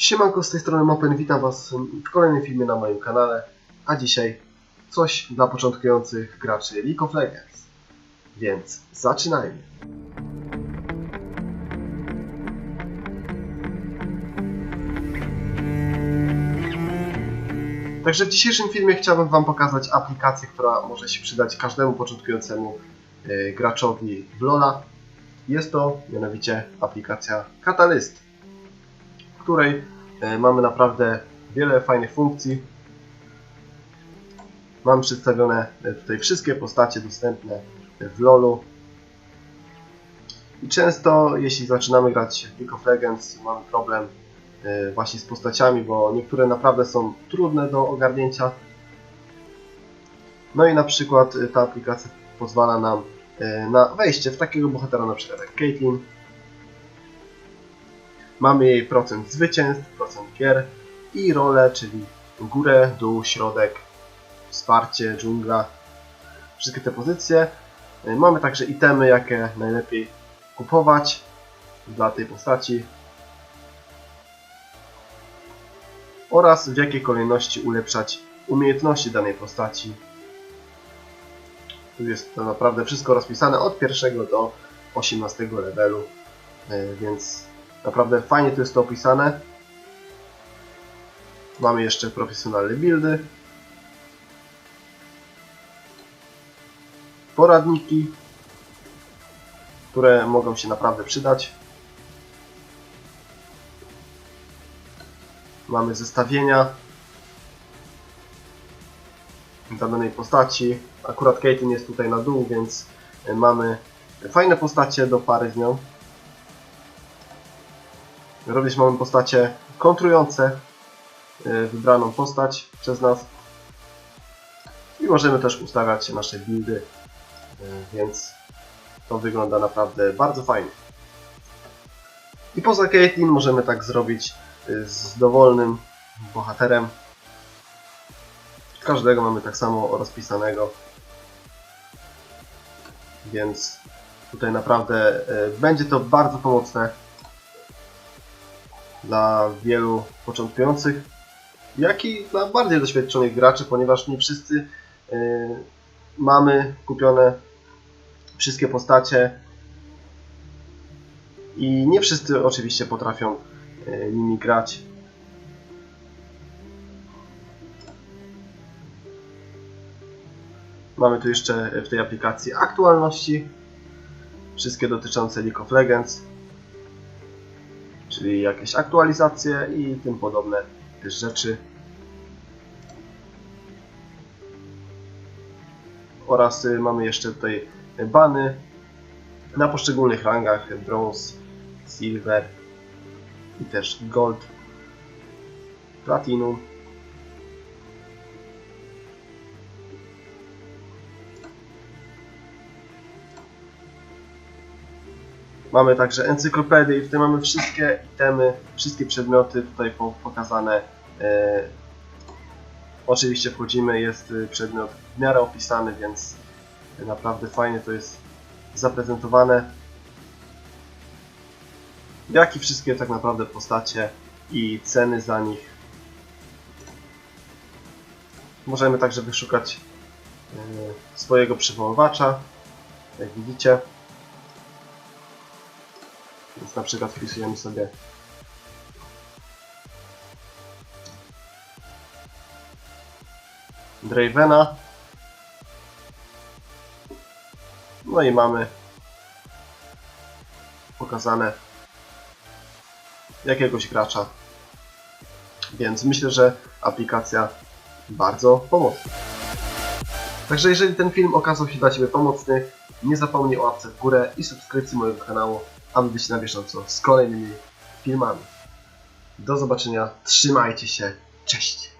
Siemanko, z tej strony Mopen, witam Was w kolejnym filmie na moim kanale, a dzisiaj coś dla początkujących graczy League of Legends. Więc zaczynajmy. Także w dzisiejszym filmie chciałbym Wam pokazać aplikację, która może się przydać każdemu początkującemu e, graczowi w LoL'a. Jest to mianowicie aplikacja Catalyst, w której e, mamy naprawdę wiele fajnych funkcji. Mam przedstawione e, tutaj wszystkie postacie dostępne w LoL'u. I często, jeśli zaczynamy grać w League of Legends, mamy problem e, właśnie z postaciami, bo niektóre naprawdę są trudne do ogarnięcia. No i na przykład e, ta aplikacja pozwala nam e, na wejście w takiego bohatera na przykład jak Caitlyn. Mamy jej procent zwycięstw, procent gier i rolę, czyli górę, dół, środek, wsparcie, dżungla, wszystkie te pozycje. E, Mamy także itemy, jakie najlepiej kupować dla tej postaci oraz w jakiej kolejności ulepszać umiejętności danej postaci. Tu jest to naprawdę wszystko rozpisane od pierwszego do 18 levelu, e, więc naprawdę fajnie to jest to opisane. Mamy jeszcze profesjonalne buildy, poradniki, które mogą się naprawdę przydać. Mamy zestawienia dla danej postaci. Akurat Caitlyn jest tutaj na dół, więc mamy fajne postacie do pary z nią. Również mamy postacie kontrujące e, wybraną postać przez nas. I możemy też ustawiać nasze buildy, e, więc to wygląda naprawdę bardzo fajnie. I poza Caitlyn możemy tak zrobić y, z dowolnym bohaterem. Każdego mamy tak samo rozpisanego. Więc tutaj naprawdę będzie to bardzo pomocne dla wielu początkujących, jak i dla bardziej doświadczonych graczy, ponieważ nie wszyscy y, mamy kupione wszystkie postacie i nie wszyscy oczywiście potrafią e, nimi grać. Mamy tu jeszcze w tej aplikacji aktualności, wszystkie dotyczące League of Legends, czyli jakieś aktualizacje i tym podobne też rzeczy. Oraz y, mamy jeszcze tutaj bany na poszczególnych rangach Bronze, Silver i też Gold, Platinum. Mamy także encyklopedię i tutaj mamy wszystkie itemy, wszystkie przedmioty tutaj po- pokazane. E, oczywiście wchodzimy, jest y, przedmiot w miarę opisany, więc Naprawdę fajnie to jest zaprezentowane. Jak i wszystkie tak naprawdę postacie i ceny za nich. Możemy także wyszukać e, swojego przywoływacza, jak widzicie. Więc na przykład wpisujemy sobie Dravena. No i mamy pokazane jakiegoś gracza. Więc myślę, że aplikacja bardzo pomocna. Także jeżeli ten film okazał się dla Ciebie pomocny, nie zapomnij o łapce w górę i subskrypcji mojego kanału, aby być na bieżąco z kolejnymi filmami. Do zobaczenia, trzymajcie się, cześć!